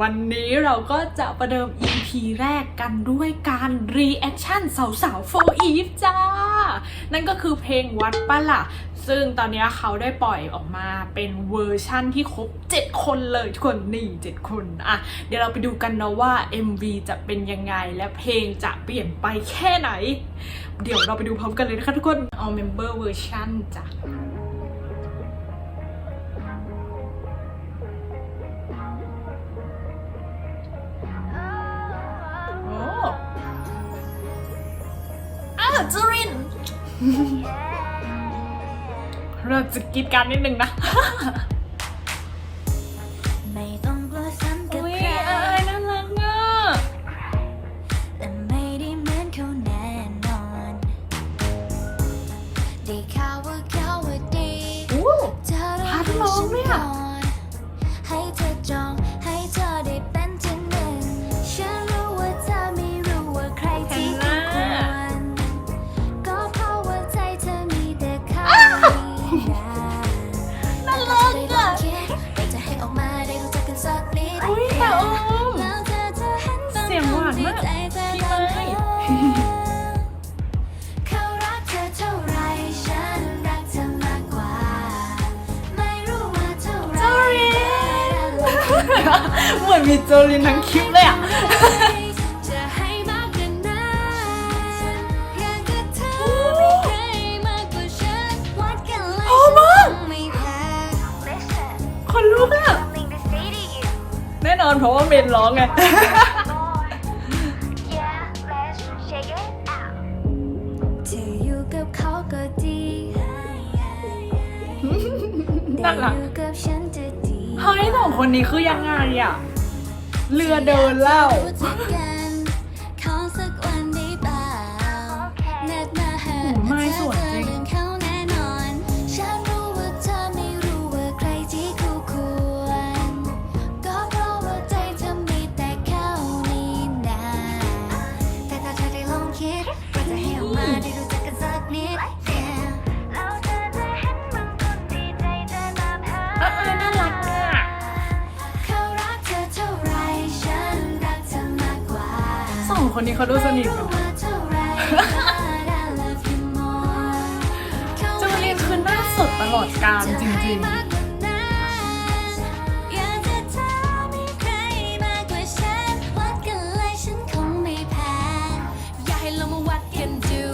วันนี้เราก็จะประเดิม EP แรกกันด้วยการ reaction สาวๆ for Eve จ้า นั่นก็คือเพลงวัดปะล่ะ ซึ่งตอนนี้เขาได้ปล่อยออกมาเป็นเวอร์ชั่นที่ครบ 7 คนเลยทุกคนนี่ 7 คนอะเดี๋ยวเราไปดูกันนะว่า MV จะเป็นยังไงและเพลงจะเปลี่ยนไปแค่ไหน เดี๋ยวเราไปดูพร้อมกันเลยนะคะทุกคน All Member Version จ้ะ จูริน เราจะกรีดการนิดนึงนะ ไรจอรินเหมือนมีโจลินทั้งคลิปเลยอะจะให้มากกว่านั้นอยากจะเธอไม่เคยมากกว่าฉันวัดกันเลยโอ้มากฉันไม่แพ้ Listen คนลุกอะ something to say to you แน่นอนเพราะว่าเมนร้องไง รักแต่อยู่กับฉันจะเฮ้ยสองคนนี้คือยังไงอะ เรือเดินเล่า องคนนี้เขาดูสนิทกันนะไม่รู้ว่าเท่าไหร่ but I love you more จูลินคือหน้าสดตลอดกาลจริงๆอยากจะเธอมีใครมากกว่าฉันวัดกันเลยฉันคงไม่แพ้อยากให้เรามาวัดกันดู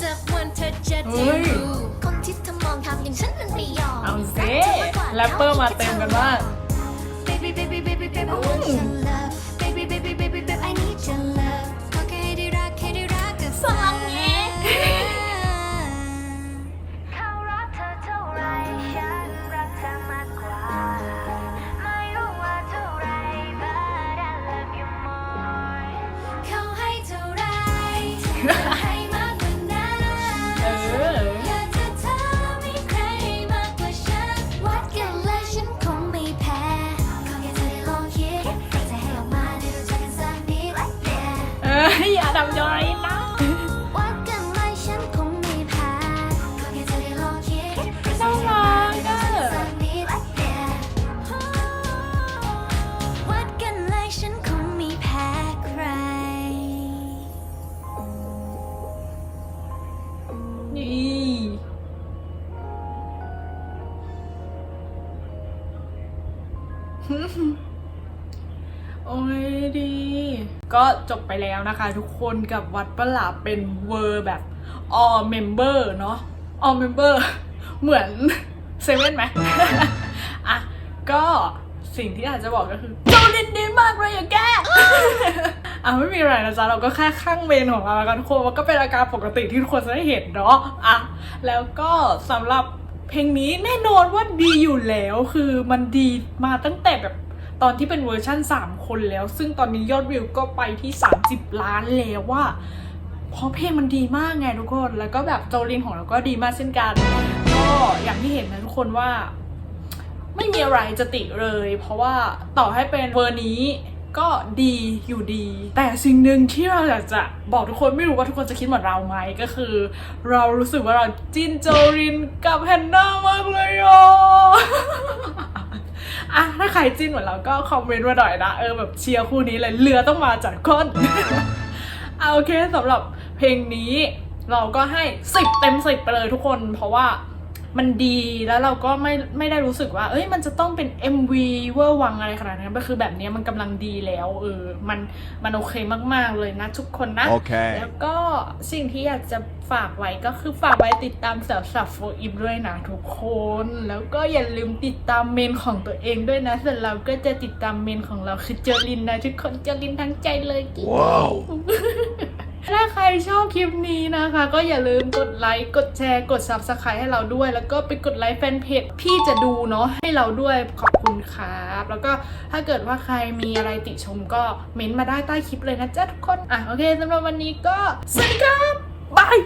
สักวันเธอจะได้รู้คนที่เธอมองทำอย่างฉันมันไม่ยอมๆเอาสิแรปเปอร์มาเต็มกันมาก Baby, baby, baby, baby, I want your love. Baby, baby, baby, baby, I need your love. ด้รักก็พอเขารักเธอเท่าไรฉันรักเธอมากกว่าไม่รู้ว่าเท่าไร but I love you more เขาให้เท่าไรเธอให้มากกนะเอออยากจะเธอมีใครมากกว่าฉันวัดกันเลยฉัน โอ้ยดี ก็จบไปแล้วนะคะ ทุกคนกับวัดประหลาดเป็นเวอร์แบบ all member เนาะ all member เหมือนเซเว่นไหมอะ ก็สิ่งที่อาจจะบอกก็คือโจลินดีมากเลยอย่าแก้อะไม่มีอะไรนะจ๊ะ เราก็แค่ข้างเมนของเราแล้วกันทุกคนมันก็เป็นอาการปกติที่ทุกคนจะได้เห็นเนาะอะแล้วก็สำหรับ เพลงนี้แน่นอนว่าดีอยู่แล้วคือมันดีมาตั้งแต่แบบตอนที่เป็นเวอร์ชั่น 3 คนแล้ว ซึ่งตอนนี้ยอดวิวก็ไปที่ 30 ล้านแล้วว่าเพราะเพลงมันดีมากไงทุกคน แล้วก็แบบโจลินของเราก็ดีมากเช่นกัน ก็อย่างที่เห็นนะทุกคนว่า ไม่มีอะไรจะติเลย เพราะว่าต่อให้เป็นเวอร์นี้ ก็ดีอยู่ดี แต่สิ่งหนึ่งที่เราอยากจะบอกทุกคนไม่รู้ว่าทุกคนจะคิดเหมือนเราไหมก็คือ เรารู้สึกว่าเราจินโจรินกับแฮนนามากเลยอะอะถ้าใครจิ้นเหมือนเราก็คอมเมนต์มาหน่อยนะเออแบบเชียร์คู่นี้เลยเรือต้องมาจากก้นเอาโอเคสำหรับเพลงนี้เราก็ให้สิบเต็มสิบไปเลยทุกคน เพราะว่า มันดีแล้วเราก็ไม่ไม่ได้รู้สึกว่า เอ้ยมันจะต้องเป็น MV เวอร์วังอะไรขนาดนั้นก็คือแบบนี้มันกำลังดีแล้วเออมันมันโอเคมากๆเลยนะทุกคนนะ Okay. แล้วก็สิ่งที่อยากจะฝากไว้ก็คือฝากไว้ติดตามสาวสับโฟอิมด้วยนะทุกคน แล้วก็อย่าลืมติดตามเมนของตัวเองด้วยนะส่วนเราก็จะติดตามเมนของเราคือเจอรินนะทุกคนเจอรินทั้งใจเลยว้าว ถ้าใครชอบคลิปนี้นะคะ ก็อย่าลืมกดไลค์ กดแชร์ กด subscribe ให้เราด้วย แล้วก็ไปกดไลค์แฟนเพจพี่จะดูเนาะให้เราด้วยขอบคุณครับ แล้วก็ถ้าเกิดว่าใครมีอะไรติชมก็เม้นต์มาได้ใต้คลิปเลยนะจ๊ะทุกคน อะโอเคสำหรับวันนี้ก็สวัสดีครับบาย